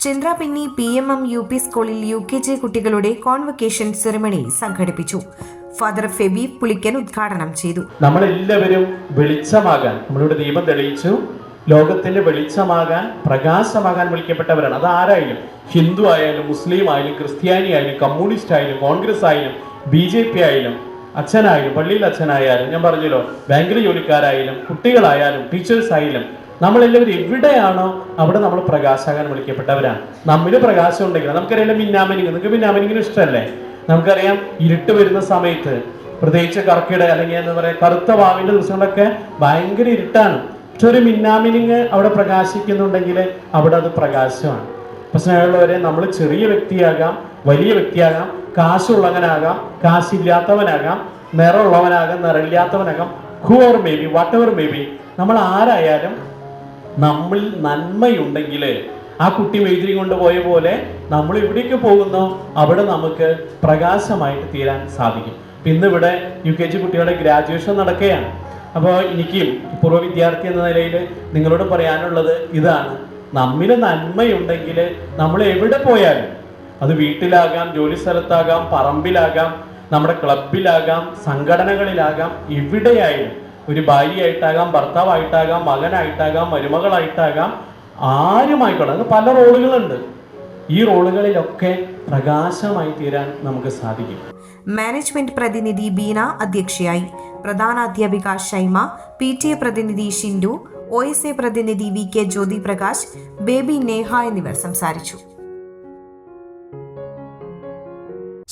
Chandrapinni P M M U P സ്കൂളിൽ U K G കുട്ടികളുടെ convocation ceremony സംഘടിപ്പിച്ചു. Father Febi Pulickan ഉദ്ഘാടനം ചെയ്തു. നമ്മളെല്ലാവരും വെളിച്ചമാകാൻ നമ്മളിവിടെ ദീപം തെളിയിച്ചു. ലോകത്തിന്റെ വെളിച്ചമാകാൻ പ്രകാശമാകാൻ വിളിക്കപ്പെട്ടവരാണ്. അത് ആരായാലും ഹിന്ദു ആയാലും മുസ്ലിം ആയാലും ക്രിസ്ത്യാനി ആയാലും കമ്മ്യൂണിസ്റ്റ് ആയാലും കോൺഗ്രസ് ആയാലും ബി ജെ പി ആയാലും അച്ഛനായാലും പള്ളിയിൽ അച്ഛനായാലും ഞാൻ പറഞ്ഞല്ലോ ബാങ്കിൽ ജോലിക്കാരായാലും കുട്ടികളായാലും ടീച്ചേഴ്സ് ആയാലും നമ്മളെല്ലാവരും എവിടെയാണോ അവിടെ നമ്മൾ പ്രകാശാകാൻ വിളിക്കപ്പെട്ടവരാണ്. നമ്മിൽ പ്രകാശം ഉണ്ടെങ്കിൽ നമുക്കറിയാം മിന്നാമനിങ് നിങ്ങൾക്ക് മിന്നാമനിങ്ങിന് ഇഷ്ടമല്ലേ? നമുക്കറിയാം ഇരുട്ട് വരുന്ന സമയത്ത് പ്രത്യേകിച്ച് കർക്കിട അല്ലെങ്കിൽ എന്താ പറയുക കറുത്ത വാവിന്റെ ദിവസങ്ങളൊക്കെ ഭയങ്കര ഇരുട്ടാണ്. പക്ഷെ ഒരു മിന്നാമിനിങ് അവിടെ പ്രകാശിക്കുന്നുണ്ടെങ്കിൽ അവിടെ അത് പ്രകാശമാണ്. അപ്പൊ നമ്മൾ ചെറിയ വ്യക്തിയാകാം വലിയ വ്യക്തിയാകാം കാശുള്ളവനാകാം കാശില്ലാത്തവനാകാം നിറമുള്ളവനാകാം നിറമില്ലാത്തവനാകാം whoever may be whatever may be നമ്മൾ ആരായാലും നമ്മളിൽ നന്മയുണ്ടെങ്കിൽ ആ കുട്ടി മെഴുതിരി കൊണ്ടുപോയ പോലെ നമ്മൾ ഇവിടേക്ക് പോകുന്നു? അവിടെ നമുക്ക് പ്രകാശമായിട്ട് തീരാൻ സാധിക്കും. ഇപ്പൊ ഇന്ന് ഇവിടെ യു കെ ജി കുട്ടികളുടെ ഗ്രാജുവേഷൻ നടക്കുകയാണ്. അപ്പോൾ എനിക്കും പൂർവ വിദ്യാർത്ഥി എന്ന നിലയിൽ നിങ്ങളോട് പറയാനുള്ളത് ഇതാണ്. നമ്മിൽ നന്മയുണ്ടെങ്കിൽ നമ്മൾ എവിടെ പോയാലും അത് വീട്ടിലാകാം ജോലി സ്ഥലത്താകാം പറമ്പിലാകാം നമ്മുടെ ക്ലബിലാകാം സംഘടനകളിലാകാം എവിടെയായാലും ഒരു ഭാര്യയായിട്ടാകാം ഭർത്താവായിട്ടാകാം മകനായിട്ടാകാം മരുമകളായിട്ടാകാം ആരുമായിക്കോട്ടെ അത് പല റോളുകളുണ്ട്. ഈ റോളുകളിലൊക്കെ പ്രകാശമായി തീരാൻ നമുക്ക് സാധിക്കും. മാനേജ്മെന്റ് പ്രതിനിധി ബീന അധ്യക്ഷയായി. പ്രധാന അധ്യാപിക ഷൈമ പി ടി എ പ്രതിനിധി ഷിൻഡു ഒ എസ് എ പ്രതിനിധി V K Jyothi Prakash Baby Neha എന്നിവർ സംസാരിച്ചു.